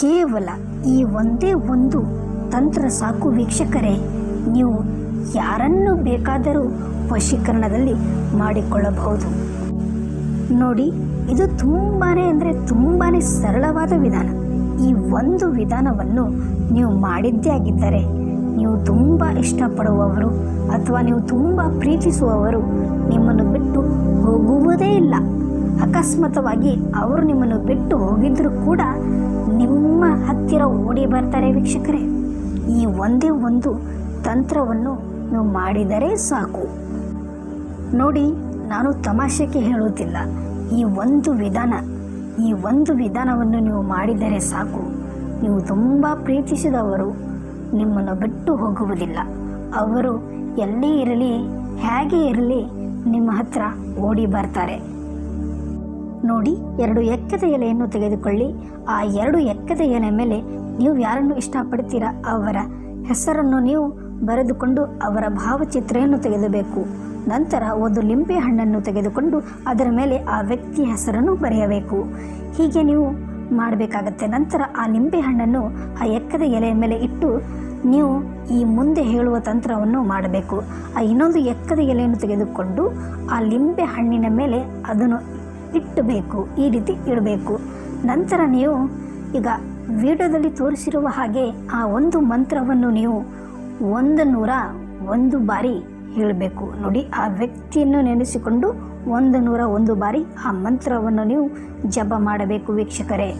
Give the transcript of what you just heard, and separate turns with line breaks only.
ಕೇವಲ ಈ ಒಂದೇ ಒಂದು ತಂತ್ರ ಸಾಕು ವೀಕ್ಷಕರೇ, ನೀವು ಯಾರನ್ನು ಬೇಕಾದರೂ ವಶೀಕರಣದಲ್ಲಿ ಮಾಡಿಕೊಳ್ಳಬಹುದು. ನೋಡಿ, ಇದು ತುಂಬಾ ಅಂದರೆ ತುಂಬಾ ಸರಳವಾದ ವಿಧಾನ. ಈ ಒಂದು ವಿಧಾನವನ್ನು ನೀವು ಮಾಡಿದ್ದೇ ಆಗಿದ್ದರೆ, ನೀವು ತುಂಬ ಇಷ್ಟಪಡುವವರು ಅಥವಾ ನೀವು ತುಂಬ ಪ್ರೀತಿಸುವವರು ನಿಮ್ಮನ್ನು ಬಿಟ್ಟು ಹೋಗುವುದೇ ಇಲ್ಲ. ಅಕಸ್ಮಾತವಾಗಿ ಅವರು ನಿಮ್ಮನ್ನು ಬಿಟ್ಟು ಹೋಗಿದ್ದರೂ ಕೂಡ ನಿಮ್ಮ ಹತ್ತಿರ ಓಡಿ ಬರ್ತಾರೆ ವೀಕ್ಷಕರೇ. ಈ ಒಂದೇ ಒಂದು ತಂತ್ರವನ್ನು ನೀವು ಮಾಡಿದರೆ ಸಾಕು. ನೋಡಿ, ನಾನು ತಮಾಷೆಗೆ ಹೇಳುತ್ತಿಲ್ಲ ಈ ಒಂದು ವಿಧಾನ, ಈ ಒಂದು ವಿಧಾನವನ್ನು ನೀವು ಮಾಡಿದರೆ ಸಾಕು. ನೀವು ತುಂಬ ಪ್ರೀತಿಸಿದವರು ನಿಮ್ಮನ್ನು ಬಿಟ್ಟು ಹೋಗುವುದಿಲ್ಲ. ಅವರು ಎಲ್ಲೇ ಇರಲಿ, ಹೇಗೆ ಇರಲಿ ನಿಮ್ಮ ಹತ್ರ ಓಡಿ ಬರ್ತಾರೆ. ನೋಡಿ ಎರಡು ಎಕ್ಕದ ಎಲೆಯನ್ನು ತೆಗೆದುಕೊಳ್ಳಿ. ಆ ಎರಡು ಎಕ್ಕದ ಎಲೆ ಮೇಲೆ ನೀವು ಯಾರನ್ನು ಇಷ್ಟಪಡ್ತೀರಾ ಅವರ ಹೆಸರನ್ನು ನೀವು ಬರೆದುಕೊಂಡು ಅವರ ಭಾವಚಿತ್ರೆಯನ್ನು ತೆಗೆದುಬೇಕು. ನಂತರ ಒಂದು ಲಿಂಬೆ ಹಣ್ಣನ್ನು ತೆಗೆದುಕೊಂಡು ಅದರ ಮೇಲೆ ಆ ವ್ಯಕ್ತಿಯ ಹೆಸರನ್ನು ಬರೆಯಬೇಕು. ಹೀಗೆ ನೀವು ಮಾಡಬೇಕಾಗತ್ತೆ. ನಂತರ ಆ ಲಿಂಬೆ ಹಣ್ಣನ್ನು ಆ ಎಕ್ಕದ ಎಲೆಯ ಮೇಲೆ ಇಟ್ಟು ನೀವು ಈ ಮುಂದೆ ಹೇಳುವ ತಂತ್ರವನ್ನು ಮಾಡಬೇಕು. ಆ ಇನ್ನೊಂದು ಎಕ್ಕದ ಎಲೆಯನ್ನು ತೆಗೆದುಕೊಂಡು ಆ ಲಿಂಬೆ ಹಣ್ಣಿನ ಮೇಲೆ ಅದನ್ನು ಇಟ್ಟಬೇಕು, ಈ ರೀತಿ ಇಡಬೇಕು. ನಂತರ ನೀವು ಈಗ ವಿಡಿಯೋದಲ್ಲಿ ತೋರಿಸಿರುವ ಹಾಗೆ ಆ ಒಂದು ಮಂತ್ರವನ್ನು ನೀವು ಒಂದು ನೂರ ಒಂದು ಬಾರಿ ಹೇಳಬೇಕು. ನೋಡಿ, ಆ ವ್ಯಕ್ತಿಯನ್ನು ನೆನೆಸಿಕೊಂಡು ಒಂದು ನೂರ ಒಂದು ಬಾರಿ ಆ ಮಂತ್ರವನ್ನು ನೀವು ಜಪ ಮಾಡಬೇಕು ವೀಕ್ಷಕರೇ.